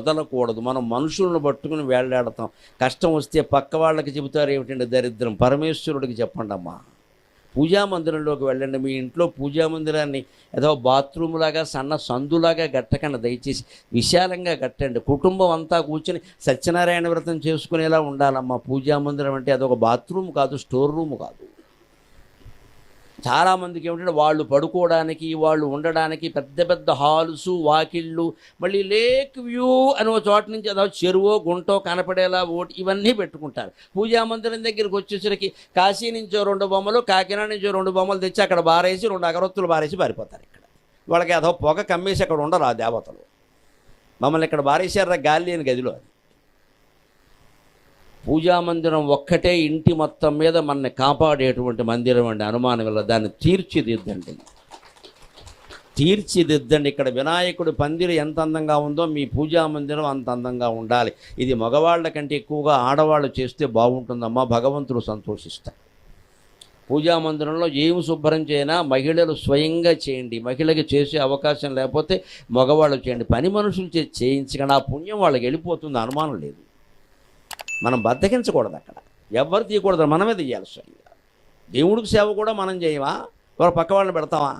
వదలకూడదు. మనం మనుషులను పట్టుకుని వేళ్ళాడతాం కష్టం వస్తే పక్క వాళ్ళకి చెబుతారు ఏమిటండి దరిద్రం? పరమేశ్వరుడికి చెప్పండి అమ్మా. పూజా మందిరంలోకి వెళ్ళండి. మీ ఇంట్లో పూజా మందిరాన్ని ఏదో బాత్రూమ్ లాగా సన్న సందులాగా గట్టకండి దయచేసి విశాలంగా కట్టండి. కుటుంబం అంతా కూర్చొని సత్యనారాయణ వ్రతం చేసుకునేలా ఉండాలమ్మా. పూజా మందిరం అంటే అదొక బాత్రూమ్ కాదు స్టోర్ రూమ్ కాదు. చాలామందికి ఏమిటంటే వాళ్ళు పడుకోవడానికి వాళ్ళు ఉండడానికి పెద్ద పెద్ద హాల్స్ వాకిళ్ళు మళ్ళీ లేక్ వ్యూ అని ఒక చోట నుంచి అదో చెరువో గుంటో కనపడేలా ఓటు ఇవన్నీ పెట్టుకుంటారు. పూజా మందిరం దగ్గరికి వచ్చేసరికి కాశీ నుంచో రెండు బొమ్మలు కాకినాడ నుంచో రెండు బొమ్మలు తెచ్చి అక్కడ బారేసి రెండు అగరొత్తులు బారేసి పారిపోతారు ఇక్కడ. వాళ్ళకి అదో పొగ కమ్మేసి అక్కడ ఉండరు ఆ దేవతలు. మమ్మల్ని ఇక్కడ బారేసారా గాలి లేని గదిలో. పూజామందిరం పూజా మందిరం ఒక్కటే ఇంటి మొత్తం మీద మనని కాపాడేటువంటి మందిరం అండి అనుమానం వల్ల దాన్ని తీర్చిదిద్దండి. తీర్చిదిద్దండి. ఇక్కడ వినాయకుడి పందిరి ఎంత అందంగా ఉందో మీ పూజా మందిరం అంత అందంగా ఉండాలి. ఇది మగవాళ్ళ కంటే ఎక్కువగా ఆడవాళ్ళు చేస్తే బాగుంటుందమ్మా భగవంతుడు సంతోషిస్తాడు. పూజా మందిరంలో ఏమి శుభ్రం చేయనా మహిళలు స్వయంగా చేయండి. మహిళకి చేసే అవకాశం లేకపోతే మగవాళ్ళు చేయండి. పని మనుషులు చే చేయించగా ఆ పుణ్యం వాళ్ళకి వెళ్ళిపోతుంది అనుమానం లేదు. మనం బద్దకించకూడదు అక్కడ. ఎవరు తీయకూడదు. మనమే తీయాలి స్వయంగా. దేవుడికి సేవ కూడా మనం చేయవా ఎవరు పక్క వాళ్ళని పెడతావా